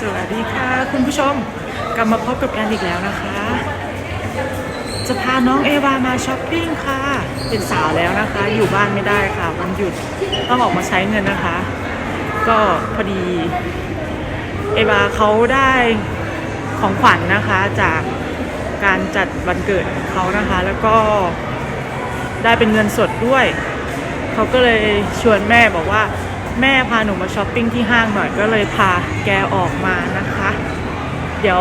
สวัสดีค่ะ คุณผู้ชมกลับมาพบกับแอนอีกแล้วนะคะ จะพาน้องเอวามาช้อปปิ้งค่ะ เป็นสาวแล้วนะคะ อยู่บ้านไม่ได้ค่ะวันหยุดต้องออกมาใช้เงินนะคะ ก็พอดี เอวาเขาได้ของขวัญนะคะจากการจัดวันเกิดเขานะคะ แล้วก็ได้เป็นเงินสดด้วย เขาก็เลยชวนแม่บอกว่า แม่พาหนูมาช้อปปิ้งที่ห้างหน่อยก็เลยพาแกออกมานะคะ เดี๋ยว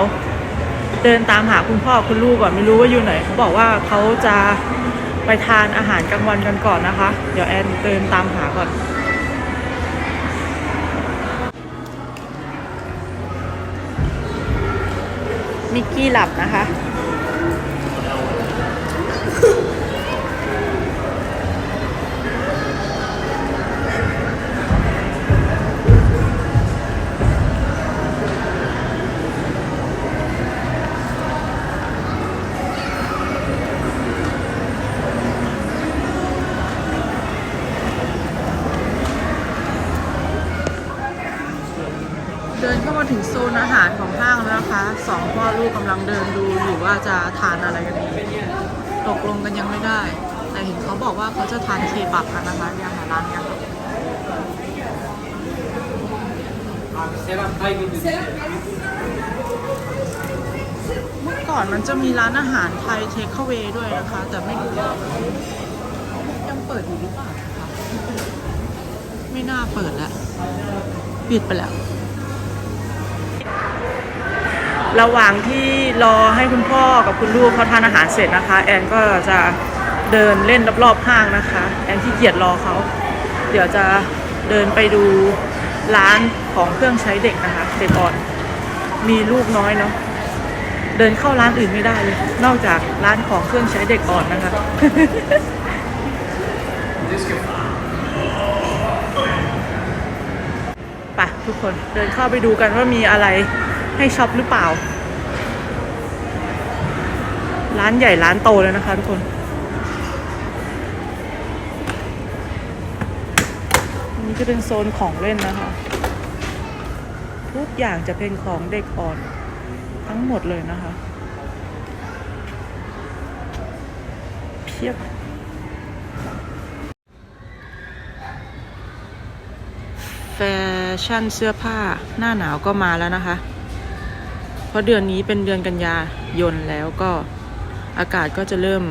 เดินตามหาคุณพ่อคุณลูกก่อนไม่รู้ว่าอยู่ไหนเขาบอกว่าเขาจะไปทานอาหารกลางวันกันก่อนนะคะ เดี๋ยวแอนเดินตามหาก่อนมิกกี้หลับนะคะ มาถึงโซนอาหารของห้างแล้วนะคะสองพ่อลูกกำลังเดินดูอยู่ว่าจะทานอะไรกันดีตกลงกันยังไม่ได้ แต่เห็นเขาบอกว่าเขาจะทานเคบับกันนะคะยังหาร้านยังค่ะเมื่อก่อนมันจะมีร้านอาหารไทยเทคเ a วด้วยนะคะ แต่ไม่รู้ว่ายังเปิดอยู่หรือเปล่าคะไม่น่าเปิดแล้วปิดไปแล้ว ระหว่างที่รอให้คุณพ่อกับคุณลูกเขาทานอาหารเสร็จนะคะ แอนก็จะเดินเล่นรอบๆห้างนะคะ แอนที่เกียจรอเขาเดี๋ยวจะเดินไปดูร้านของเครื่องใช้เด็กนะคะเด็กอ่อนมีลูกน้อยเนาะเดินเข้าร้านอื่นไม่ได้เลยนอกจากร้านของเครื่องใช้เด็กอ่อนนะคะไปทุกคนเดินเข้าไปดูกันว่ามีอะไรให้ช็อปหรือเปล่า ร้านใหญ่ร้านโตเลยนะคะทุกคนนนี้จะเป็นโซนของเล่นนะคะ ทุกอย่างจะเป็นของเด็กอ่อนทั้งหมดเลยนะคะ เพียบแฟชั่นเสื้อผ้าหน้าหนาวก็มาแล้วนะคะ เพราะเดือนนี้เป็นเดือนกันยายนแล้วก็ อากาศก็จะเริ่ม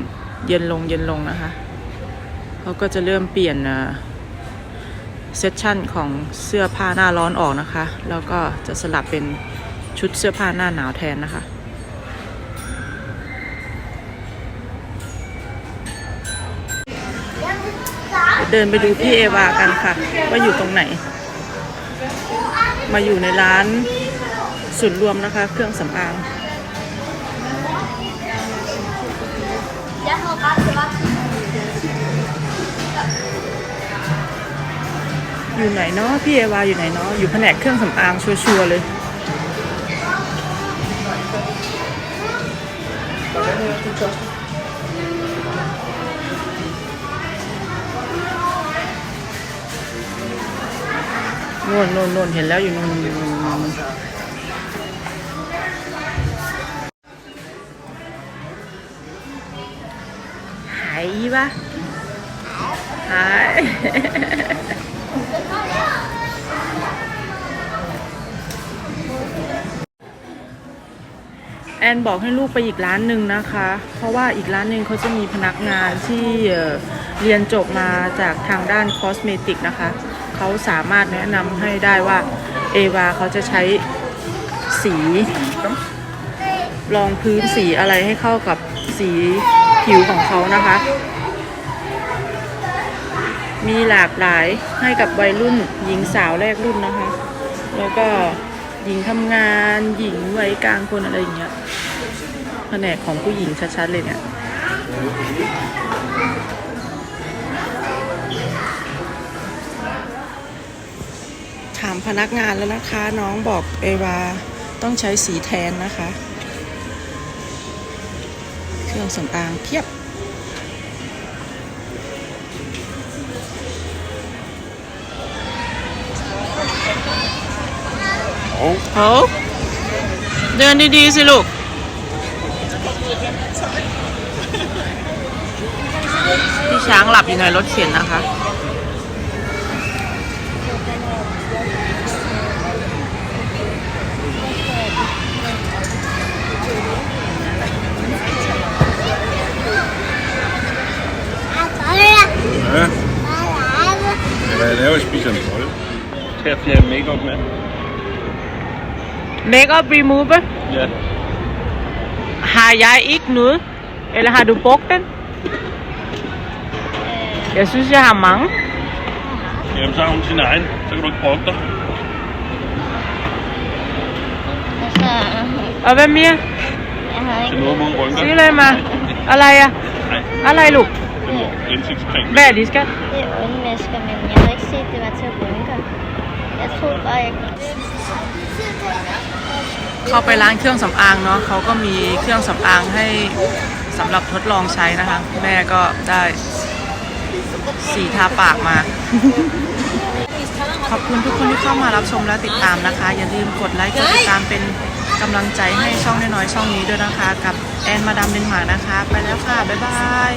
เย็นลงเย็นลงนะคะเขาก็จะเริ่มเปลี่ยนเซสชั่นของเสื้อผ้าหน้าร้อนออกนะคะ แล้วก็จะสลับเป็นชุดเสื้อผ้าหน้าหนาวแทนนะคะเดินไปดูพี่เอวากันค่ะ ว่าอยู่ตรงไหน มาอยู่ในร้านศูนย์รวมนะคะ เครื่องสำอาง อยู่ไหนเนาะพี่เอวาอยู่ไหนเนาะอยู่แผนกเครื่องสำอางชัวร์ๆเลยนู่นนู่นนู่นเห็นแล้วอยู่นู่นนู่นู่น ปะหายแอนบอกให้ลูกไปอีกร้านหนึ่งนะคะ เพราะว่าอีกร้านหนึ่งเขาจะมีพนักงานที่เอ่อเรียนจบมาจากทางด้านคอสเมติกนะคะ เขาสามารถแนะนำให้ได้ว่าเอวาเขาจะใช้สีรองพื้นสีอะไรให้เข้ากับสีผิวของเขานะคะ มีหลากหลายให้กับวัยรุ่นหญิงสาวแรกรุ่นนะคะ แล้วก็หญิงทำงานหญิงวัยกลางคนอะไรอย่างเงี้ยแผนกของผู้หญิงชัดๆเลยเนี่ยถามพนักงานแล้วนะคะ น้องบอกเอวาต้องใช้สีแทนนะคะ เครื่องสำอางเพียบ โอ้โหเดินดีๆสิลูก พี่ช้างหลับอยู่ในรถเข็นนะคะ Ja. Hvad jeg laver, jeg spiser en bolle. Skal jeg fjerne make-up med? Makeup remover Ja. har jeg ikke noget? Eller har du brugt den? Jeg synes, jeg har mange. Jamen, så har hun sin egen. Så kan du ikke brokke dig. Altså, Og hvad mere? jeg har Til ikke noget mod rynker. Sig det mig. Alaya. Nej, Alaya, Luke. det er ansigtscreme. Hvad er det, skat? det er ondmasker, men jeg har ikke set, det var til rynker. Jeg troede bare, jeg kunne... เข้าไปร้านเครื่องสำอางเนาะเขาก็มีเครื่องสำอางให้สำหรับทดลองใช้นะคะ แม่ก็ได้สีทาปากมา ขอบคุณทุกคนที่เข้ามารับชมและติดตามนะคะ อย่าลืมกดไลค์กดติดตามเป็นกำลังใจให้ช่องน้อยๆช่องนี้ด้วยนะคะ กับแอนมาดามเดนมาร์กนะคะ ไปแล้วค่ะ บ๊ายบาย